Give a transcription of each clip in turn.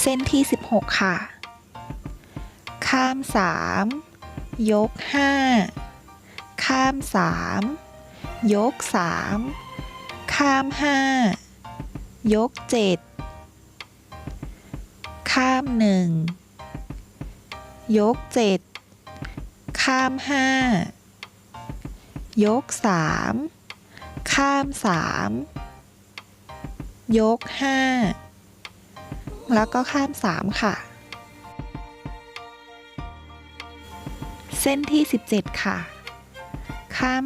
เส้นที่ 16 ค่ะ ข้าม 3 ยก 5 ข้าม 3 ยก 3 ข้าม 5 ยก 7 ข้าม 1 ยก 7 ข้าม 5 ยก 3 ข้าม 3 ยก 5 แล้วก็ข้าม 3 ค่ะ เส้นที่ 17 ค่ะ ข้าม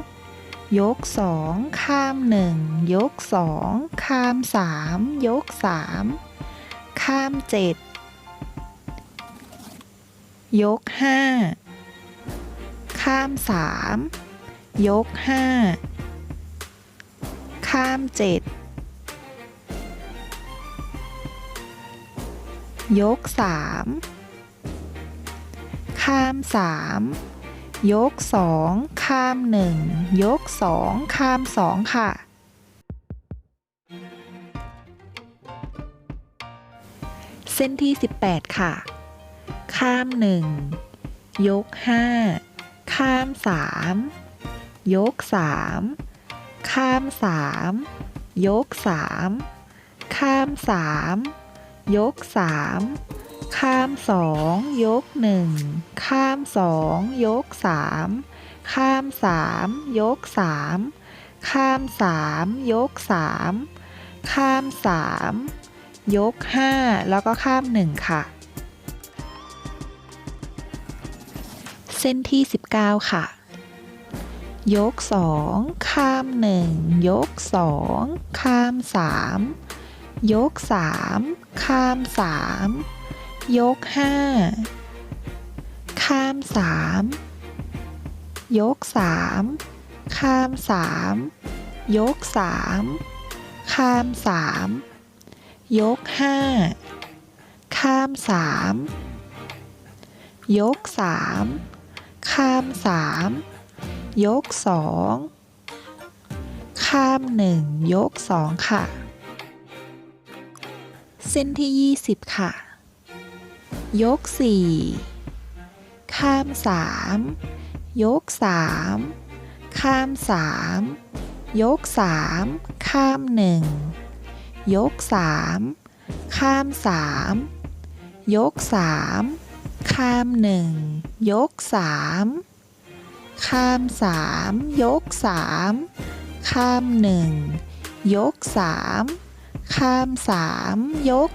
2 ยก 2 ข้าม 1 ยก 2 ข้าม 3 ยก 3 ข้าม 7 ยก 5 ข้าม 3 ยก 5 ข้าม 7 ยก 3 ข้าม 3 ยก 2 ข้าม 1 ยก 2 ข้าม 2 ค่ะ เส้นที่ 18 ค่ะ ข้าม 1 ยก 5 ข้าม 3 ยก 3 ข้าม 3 ยก 3 ข้าม 3 ยก 3 ข้าม 2 ยก 1 ข้าม 2 ยก 3 ข้าม 3 ยก 3 ข้าม 3 ยก 3 ข้าม 3 ยก 5 แล้วก็ข้าม 1 ค่ะ เส้นที่ 19 ค่ะยก 2 ข้าม 1 ยก 2 ข้าม 3 ยก 3 ข้าม 3 ยก 5 ข้าม 3 ยก 3 ข้าม 3 ยก 3 ข้าม 3 ยก 5 ข้าม 3 ยก 3 ข้าม 3 ยก 2 ข้าม 1 ยก 2 ค่ะ เส้นที่ 20 ค่ะ ยก 4 ข้าม 3 ยก 3 ข้าม 3 ยก 3 ข้าม 1 ยก 3 ข้าม 3 ยก 3 ข้าม 1 ยก 3 ข้าม 3 ยก 3 ข้าม 1 ยก 3 ข้าม 3 ยก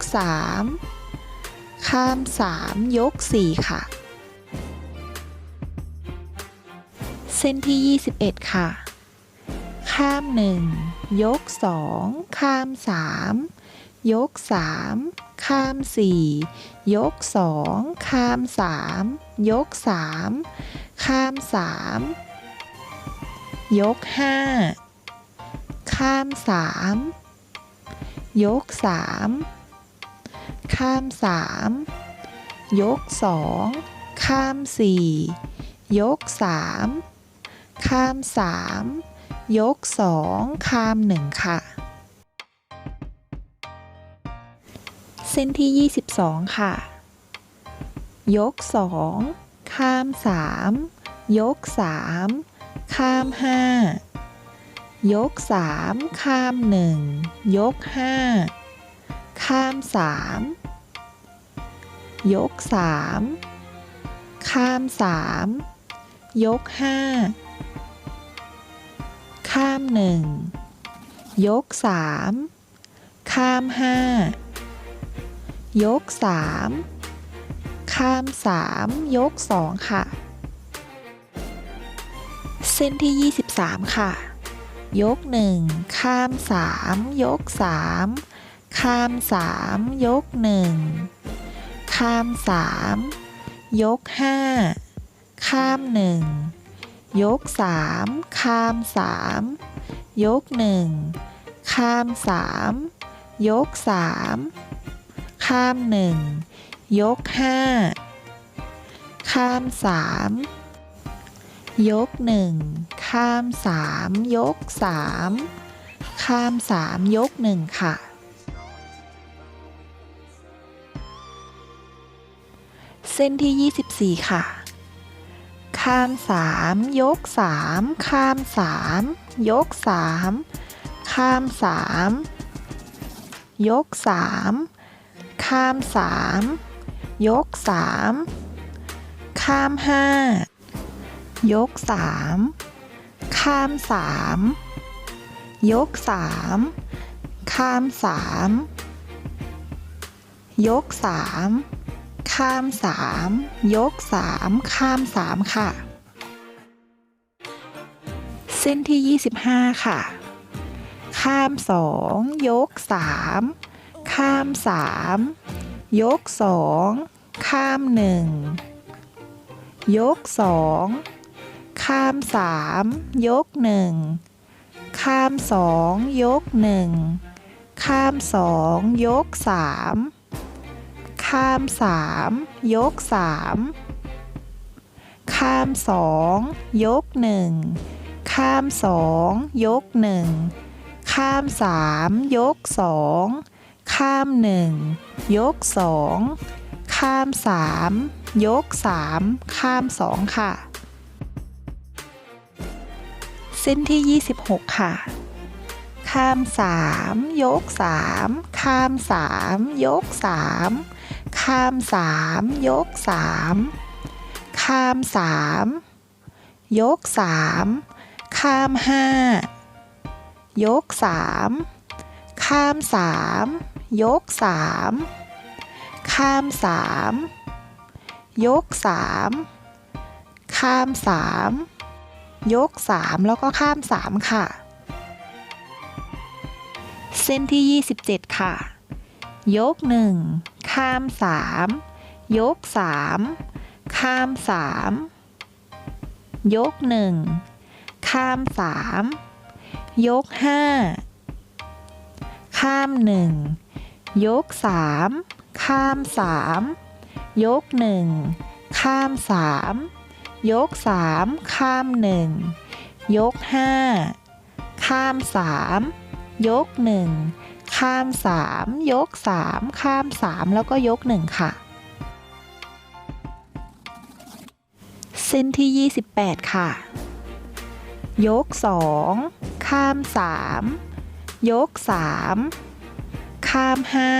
3 ข้าม 3 ยก 4 ค่ะ เส้นที่ 21 ค่ะ ข้าม 1 ยก 2 ข้าม 3 ยก 3 ข้าม 4 ยก 2 ข้าม 3 ยก 3 ข้าม 3 ยก 5 ข้าม 3 ยก 3 ข้าม 3 ยก 2 ข้าม 4 ยก 3 ข้าม 3 ยก 2 ข้าม 1 ค่ะ เส้นที่ 22 ค่ะ ยก 2 ข้าม 3 ยก 3 ข้าม 5 ยก 3 ข้าม 1 ยก 5 ข้าม 3 ยก 3 ข้าม 3 ยก 5 ข้าม 1 ยก 3 ข้าม 5 ยก 3 ข้าม 3 ยก 2 ค่ะ เส้นที่ 23 ค่ะ ยก 1 ข้าม 3 ยก 3 ข้าม 3 ยก 1 ข้าม 3 ยก 5 ข้าม 1 ยก 3 ข้าม 3 ยก 1 ข้าม 3 ยก 3 ข้าม 1 ยก 5 ข้าม 3 ยก 1 ข้าม 3 ยก 3 ข้าม 3 ยก 1 ค่ะ เส้นที่ 24 ค่ะ ข้ามสามยกสามข้ามสามยกสามข้ามสามยกสามข้ามสามยกสามข้ามห้า ยกสามข้ามสามยกสามข้ามสามยกสามข้ามสามยกสามข้ามสามค่ะ เส้นที่ 25 ค่ะ ข้ามสองยกสามข้ามสามยกสองข้ามหนึ่งยกสอง ข้ามสามยกหนึ่งข้ามสองยกหนึ่งข้ามสองยกสามข้ามสามยกสามข้ามสองยกหนึ่งข้ามสองยกหนึ่งข้ามสามยกสองข้ามหนึ่งยกสองข้ามสามยกสามข้ามสองค่ะ เส้นที่ 26 ค่ะ ข้ามสามยกสามข้ามสามยกสามข้ามสามยกสามข้ามสามยกสามข้ามห้ายกสามข้ามสามยกสามข้ามสามยกสามข้ามสาม ยกสามแล้วก็ข้ามสามค่ะ เส้นที่ 27 ค่ะ ยกหนึ่งข้ามสามยกสามข้ามสามยกหนึ่งข้ามสามยกห้าข้ามหนึ่งยกสามข้ามสามยกหนึ่งข้ามสาม ยกสามข้ามหนึ่งยกห้าข้ามสามยกหนึ่งข้ามสามยกสามข้ามสามแล้วก็ยกหนึ่งค่ะ เส้นที่ 28 ค่ะ ยกสองข้ามสามยกสามข้ามห้า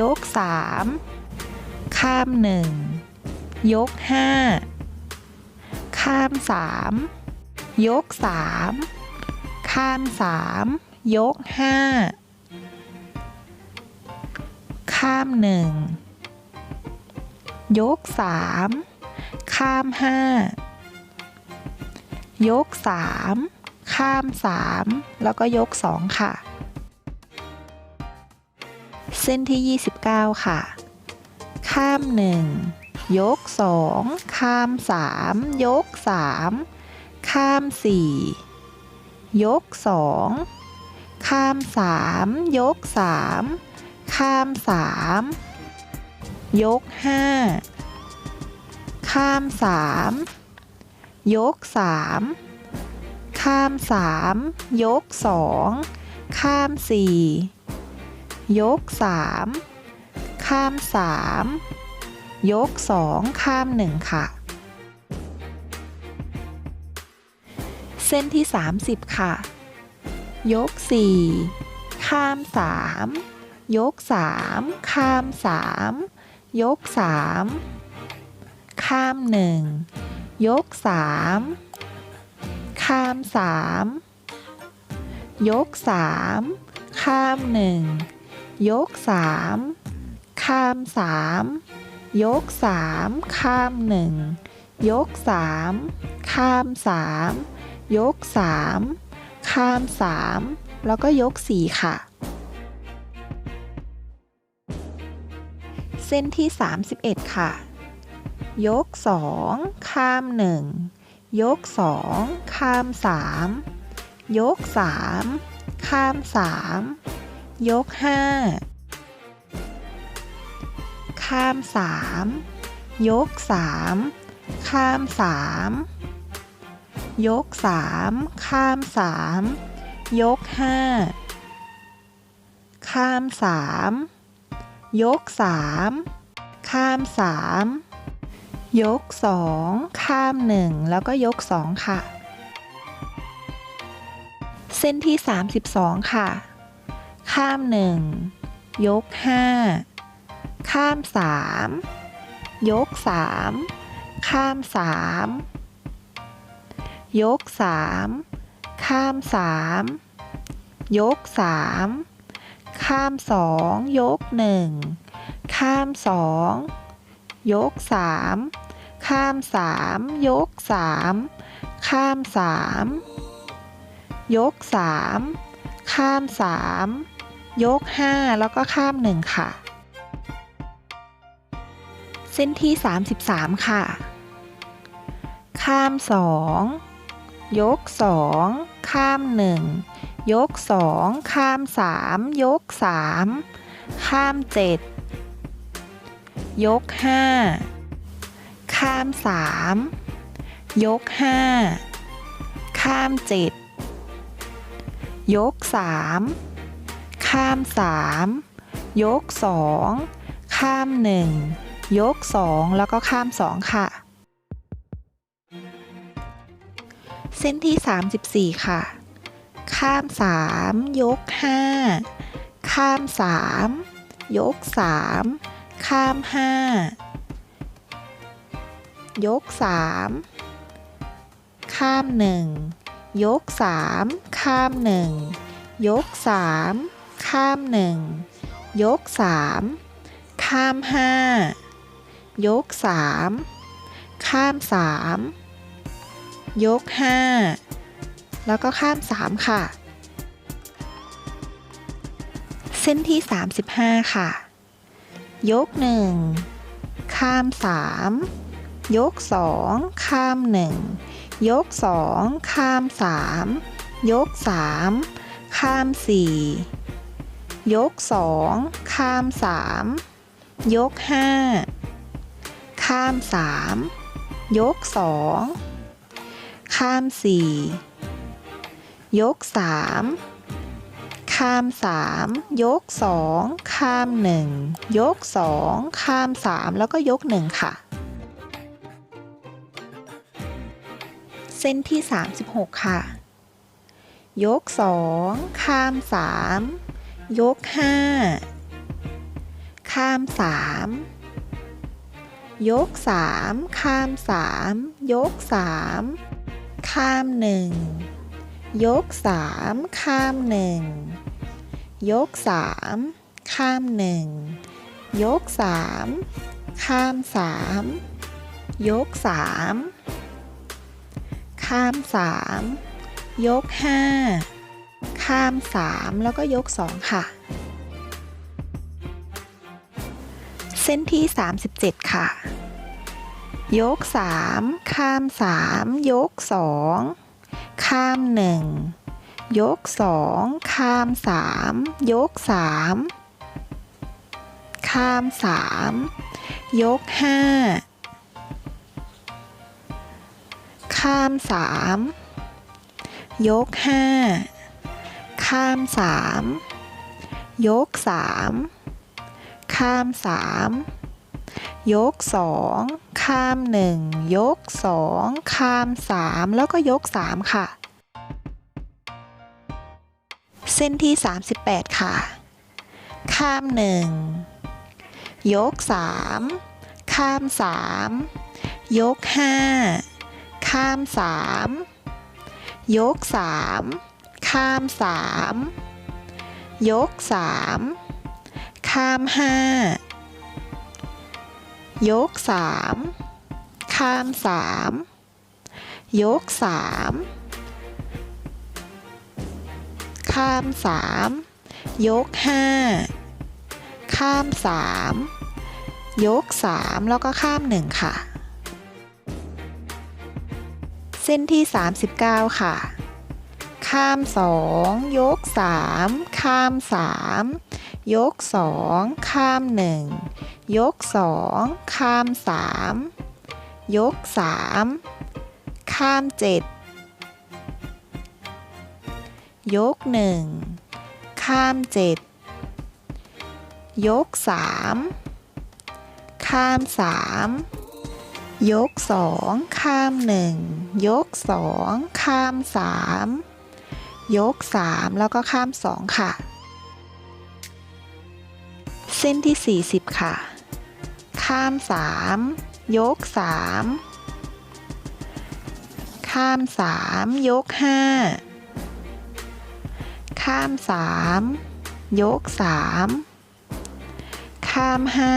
ยกสามข้ามหนึ่ง ยกห้าข้ามสามยกสามข้ามสามยกห้าข้ามหนึ่งยกสามข้ามห้ายกสามข้ามสามแล้วก็ยกสองค่ะ เส้นที่ 29 ค่ะ ข้ามหนึ่ง ยกสองข้ามสามยกสามข้ามสี่ยกสองข้ามสามยกสามข้ามสามยกห้าข้ามสามยกสามข้ามสามยกสองข้ามสี่ยกสามข้ามสาม ยกสองข้ามหนึ่งค่ะ เส้นที่ 30 ค่ะ ยก 4 ข้าม 3 ยก 3 ข้าม 3 ยก 3 ข้าม 1 ยก 3 ข้าม 3 ยก 3 ข้าม 1 ยก 3 ข้าม 3 ยก 3 ข้าม 1 ยก 3 ข้าม 3 ยก 3 ข้าม 3 แล้วก็ยก 4 ค่ะ เส้นที่ 31 ค่ะ ยก 2 ข้าม 1 ยก 2 ข้าม 3 ยก 3 ข้าม 3 ยก 5 ข้าม 3 ยก 3 ข้าม 3 ยก 3 ข้าม 3 ยก 5 ข้าม 3 ยก 3ขข้ามสามยกสองข้ามหนึ่งแล้วก็ยกสองค่ะ เส้นที่ 32 ค่ะ ข้ามหนึ่งยกห้า ข้ามสามยกสามข้ามสามยกสามข้ามสามยกสามข้ามสองยกหนึ่งข้ามสองยกสามข้ามสามยกสามข้ามสามยกสามข้ามสามยกห้าแล้วก็ข้ามหนึ่งค่ะ เส้นที่ 33 ค่ะ ข้ามสองยกสองข้ามหนึ่งยกสองข้ามสามยกสามข้ามเจ็ดยกห้าข้ามสามยกห้าข้ามเจ็ดยกสามข้ามสามยกสองข้ามหนึ่ง ยกสองแล้วก็ข้ามสองค่ะ เส้นที่ 34 ค่ะ ข้าม 3 ยก 5 ข้าม 3 ยก 3 ข้าม 5 ยก 3 ข้าม 1 ยก 3 ข้าม 1 ยก 3 ข้าม 1 ยก 3 ข้าม 5 ยก 3 ข้าม 3 ยก 5 แล้วก็ข้าม 3 ค่ะ เส้นที่ 35 ค่ะ ยก 1 ข้าม 3 ยก 2 ข้าม 1 ยก 2 ข้าม 3 ยก 3 ข้าม 4 ยก 2 ข้าม 3ยก 5 ข้าม 3 ยก 2 ข้าม 4 ยก 3 ข้าม 3 ยก 2 ข้าม 1 ยก 2 ข้าม 3 แล้วก็ยก 1 ค่ะ เส้นที่ 36 ค่ะ ยก 2 ข้าม 3 ยก 5 ข้าม 3 ยก 3 ข้าม 3 ยก 3 ข้าม 1 ยก 3 ข้าม 1 ยก 3 ข้าม 1 ยก 3 ข้าม 3 ยก 3 ข้าม 3 ยก 5 ข้าม 3 แล้วก็ยก 2 ค่ะ เส้นที่ 37 ค่ะ ยก 3 ข้าม 3 ยก 2 ข้าม 1 ยก 2 ข้าม 3 ยก 3 ข้าม 3 ยก 5 ข้าม 3 ยก 5 ข้าม 3 ยก 3 ข้าม 3 ยก 2 ข้าม 1 ยก 2 ข้าม 3 แล้วก็ยก 3 ค่ะ เส้นที่ 38 ค่ะ ข้าม 1 ยก 3 ข้าม 3 ยก 5 ข้าม 3 ยก 3 ข้าม 3 ยก 3 ข้าม 5 ยก 3 ข้าม 3 ยก 3 ข้าม 3 ยก 5 ข้าม 3 ยก 3 แล้วก็ข้าม 1 ค่ะ เส้นที่ 39 ค่ะข้าม 2 ยก 3 ข้าม 3 ยก 2 ข้าม 1 ยก 2 ข้าม 3 ยก 3 ข้าม 7 ยก 1 ข้าม 7 ยก 3 ข้ข้ามสามยกสองข้ามหนึ่งยกสองข้ามสามยกสามแล้วก็ข้ามสองค่ะ ส้นที่ 40 ค่ะ ข้ามสามยกสามข้ามสามยกห้าข้ามสามยกสามข้ามห้า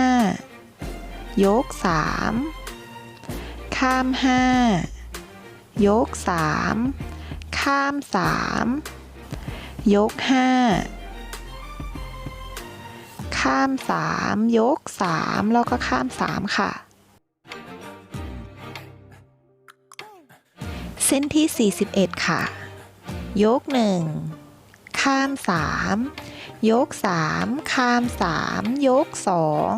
ยกสามข้ามห้ายกสามข้ามสามยกห้า ข้ามสามยกสามแล้วก็ข้ามสามค่ะ เส้นที่ 41 ค่ะ ยกหนึ่งข้ามสามยกสามข้ามสามยกสอง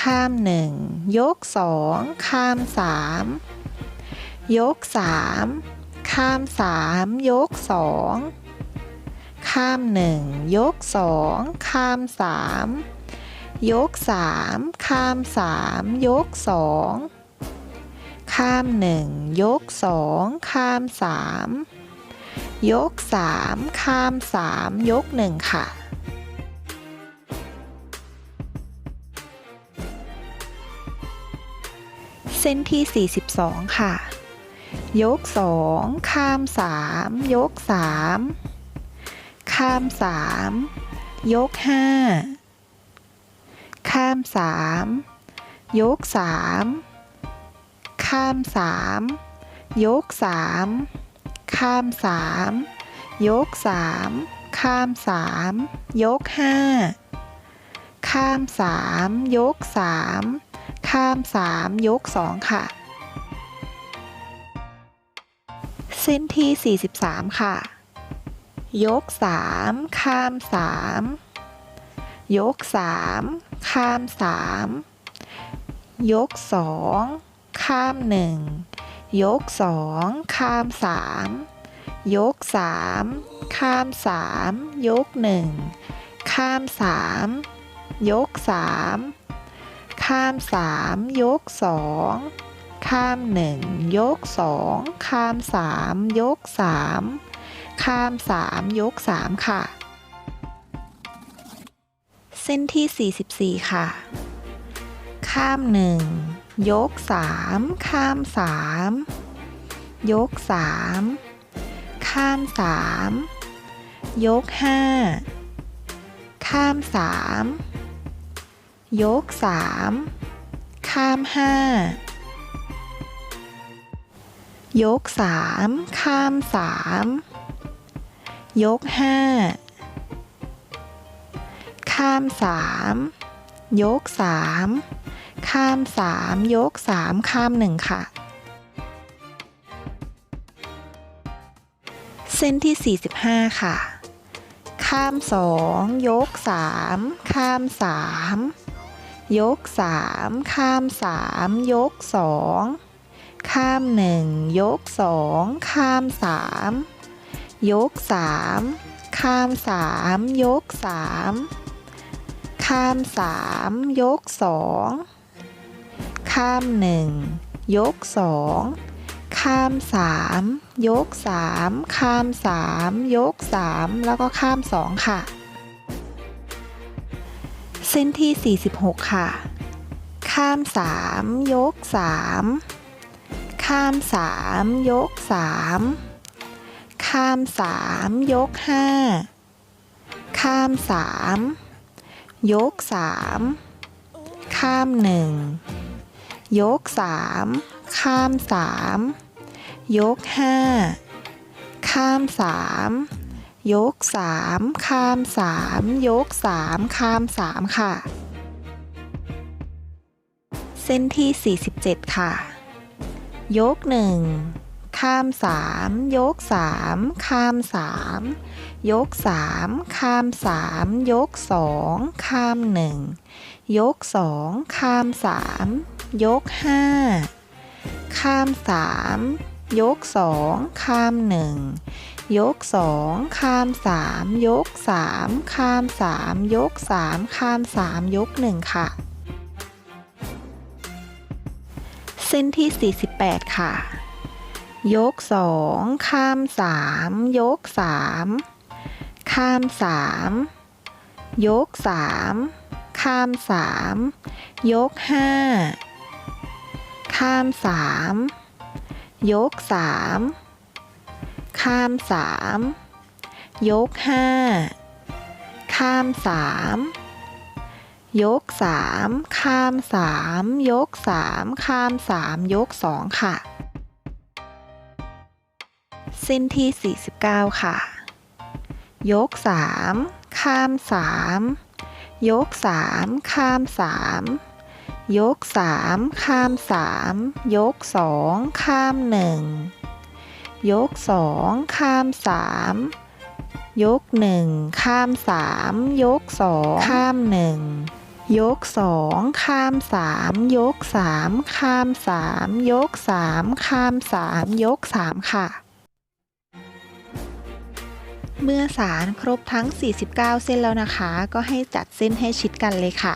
ข้ามหนึ่งยกสองข้ามสามยกสามข้ามสามยกสอง ข้ามหนึ่งยกสองข้ามสามยกสามข้ามสามยกสองข้ามหนึ่งยกสองข้ามสามยกสามข้ามสามยกหนึ่งค่ะเส้นที่ 42 ค่ะ ยกสองข้ามสามยกสาม ข้ามสามยกห้าข้ามสามยกสามข้ามสามยกสามข้ามสามยกสามข้ามสามยกห้าข้ามสามยกสามข้ามสามยกสองค่ะ เส้นที่ 43 ค่ะ ยกสามข้ามสามยกสามข้ามสามยกสองข้ามหนึ่งยกสองข้ามสามยกสามข้ามสามยกหนึ่งข้ามสามยกสามข้ามสามยกสองข้ามหนึ่งยกสองข้ามสามยกสาม ข้ามสามยกสามค่ะ เส้นที่ 44 ค่ะ ข้ามหนึ่งยกสามข้ามสามยกสามข้ามสามยกห้าข้ามสามยกสามข้ามห้ายกสามข้ามสาม ยกห้าข้ามสามยกสามข้ามสามยกสามข้ามหนึ่งค่ะ เส้นที่ 45 ค่ะ ข้ามสองยกสามข้ามสามยกสามข้ามสามยกสองข้ามหนึ่งยกสองข้ามสาม ยกสามข้ามสามยกสามข้ามสามยกสองข้ามหนึ่งยกสองข้ามสามยกสามข้ามสามยกสามแล้วก็ข้ามสองค่ะ เส้นที่ 46 ค่ะ ข้ามสามยกสามข้ามสามยกสาม ข้ามสามยกห้าข้ามสามยกสามข้ามหนึ่งยกสามข้ามสามยกห้าข้ามสามยกสามข้ามสามยกสามข้ามสามค่ะ เส้นที่ 47 ค่ะ ยกหนึ่ง ข้ามสามยกสามข้ามสามยกสามข้ามสามยกสองข้ามหนึ่งยกสองข้ามสามยกห้าข้ามสามยกสองข้ามหนึ่ง ยกสองข้ามสามยกสามข้ามสามยกสามข้ามสามยกหนึ่งค่ะเส้นที่48ค่ะยก2ข้ามยก3ข้าม3ยก3ข้ามข้าม3ยก3ข้ามยก5ข้ามข้าม3ยก3ข้ามยก2ค่ะ เส้นที่ 49 ค่ะ ยก 3 ข้าม 3 ยก 3 ข้าม 3 ยก 3 ข้าม 3 ยก 2 ข้าม 1 ยก 2 ข้าม 3 ยก 1 ข้าม 3 ยก 2 ข้าม 1ยก 2 ข้าม 3 ยก 3 ข้าม 3 ยก 3 ข้าม 3 ยก 3 ค่ะ เมื่อสารครบทั้ง 49 เส้นแล้วนะคะ ก็ให้จัดเส้นให้ชิดกันเลยค่ะ